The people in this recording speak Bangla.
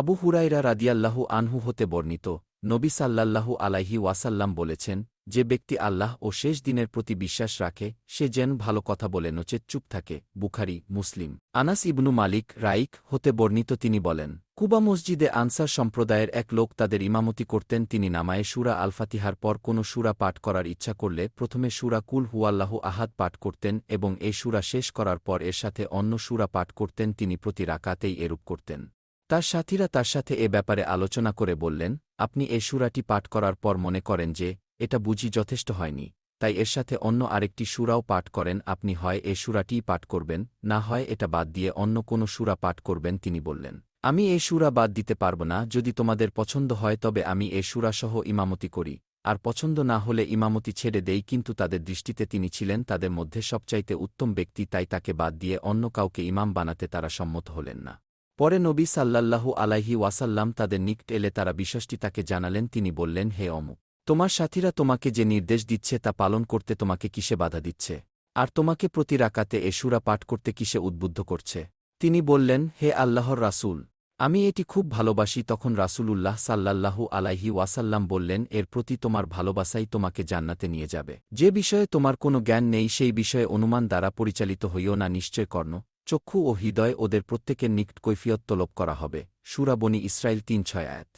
আবু হুরাইরা রাদিয়াল্লাহু আনহু হতে বর্ণিত, নবী সাল্লাল্লাহু আলাইহি ওয়াসাল্লাম বলেছেন, যে ব্যক্তি আল্লাহ ও শেষ দিনের প্রতি বিশ্বাস রাখে, সে যেন ভালো কথা বলে নচেত চুপ থাকে, বুখারি, মুসলিম। আনাস ইবনু মালিক, রাইক, হতে বর্ণিত তিনি বলেন, কুবা মসজিদে আনসার সম্প্রদায়ের এক লোক তাদের ইমামতি করতেন, তিনি নামায়ে সুরা আলফাতিহার পর কোনো সুরা পাঠ করার ইচ্ছা করলে প্রথমে সুরা কুল হুয়াল্লাহু আহাদ পাঠ করতেন এবং এই সুরা শেষ করার পর এর সাথে অন্য সুরা পাঠ করতেন, তিনি প্রতি রাকাতেই এরূপ করতেন। তার সাথীরা তার সাথে এ ব্যাপারে আলোচনা করে বললেন, আপনি এ সুরাটি পাঠ করার পর মনে করেন যে, এটা বুঝি যথেষ্ট হয়নি, তাই এর সাথে অন্য আরেকটি সুরাও পাঠ করেন, আপনি হয় এ সুরাটিই পাঠ করবেন, না হয় এটা বাদ দিয়ে অন্য কোনো সুরা পাঠ করবেন, তিনি বললেন। আমি এ সুরা বাদ দিতে পারব না, যদি তোমাদের পছন্দ হয় তবে আমি এ সুরাসহ ইমামতি করি, আর পছন্দ না হলে ইমামতি ছেড়ে দেই, কিন্তু তাদের দৃষ্টিতে তিনি ছিলেন, তাদের মধ্যে সবচাইতে উত্তম ব্যক্তি, তাই তাকে বাদ দিয়ে অন্য কাউকে ইমাম বানাতে তারা সম্মত হলেন না। পরে নবী সাল্লাল্লাহু আলাইহি ওয়াসাল্লাম তাদের নিকট এলে তারা বিষয়টি তাকে জানালেন, তিনি বললেন, হে অমুক, তোমার সাথীরা তোমাকে যে নির্দেশ দিচ্ছে তা পালন করতে তোমাকে কিসে বাধা দিচ্ছে? আর তোমাকে প্রতি রাকাতে এ সুরা পাঠ করতে কিসে উদ্বুদ্ধ করছে? তিনি বললেন, হে আল্লাহর রাসূল, আমি এটি খুব ভালোবাসি। তখন রাসূলুল্লাহ সাল্লাল্লাহু আলাইহি ওয়াসাল্লাম বললেন, এর প্রতি তোমার ভালোবাসাই তোমাকে জান্নাতে নিয়ে যাবে। যে বিষয়ে তোমার কোনো জ্ঞান নেই, সেই বিষয়ে অনুমান দ্বারা পরিচালিত হইও না, নিশ্চয় কর্ণ চক্ষু ও হৃদয় ওদের প্রত্যেকের নিকট কৈফিয়ত তলব করা হবে। সুরাবনি ইসরায়েল তিন ছয় আয়াত।